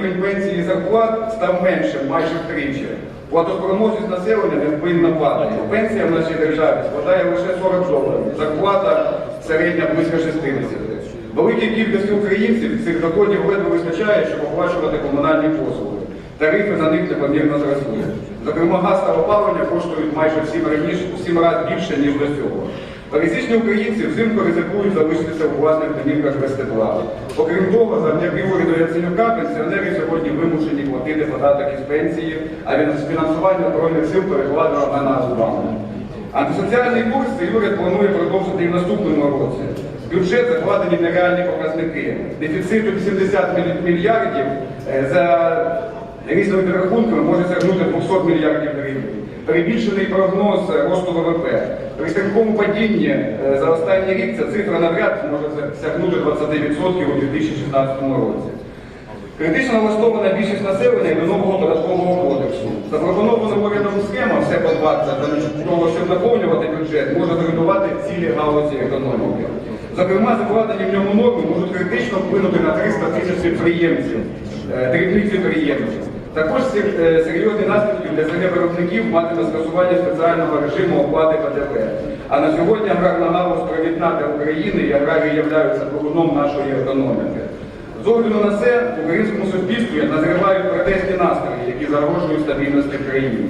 рівень пенсії і зарплат став меншим майже втричі. Платоспроможність населення невпинно падає. Пенсія в нашій державі складає лише 40 доларів, зарплата середня близько 60. Великій кількості українців цих доходів ледве вистачає, щоб оплачувати комунальні послуги. Тарифи на них непомірно зросли. Зокрема, газ та опалення коштують майже в сім разів більше, ніж до цього. Пересічні українці взимку ризикують залишитися у власних домівках без тепла. Окрім того, завдяки уряду Яценюка пенсіонери сьогодні вимушені платити податок із пенсії, а від фінансування Збройних сил перекладено на нас з вами. Антисоціальний курс цей уряд планує продовжити і в наступному році. Бюджет закладені нереальні показники. Дефіцит у 80 мільярдів е, за різними підрахунками може сягнути 200 мільярдів гривень. Перебільшений прогноз е, росту ВВП. При стрімкому падінні е, за останній рік ця цифра навряд може сягнути 20% у 2016 році. Критично налаштована більшість населення до нового податкового кодексу. Запропонована урядом схема все по 20, замість того, щоб наповнювати бюджет, може зруйнувати цілі галузі економіки. Зокрема, закладені в ньому норми можуть критично вплинути на 300 тисяч підприємців, е, дрібних підприємців. Також е, серйозні наслідки для СРГ виробників матиме скасування спеціального режиму оплати ПДВ. А на сьогодні аграрна галузь провідна для України і аграрії являються двигуном нашої економіки. З огляду на це в українському суспільстві назрівають протестні настрої, які загрожують стабільності країни.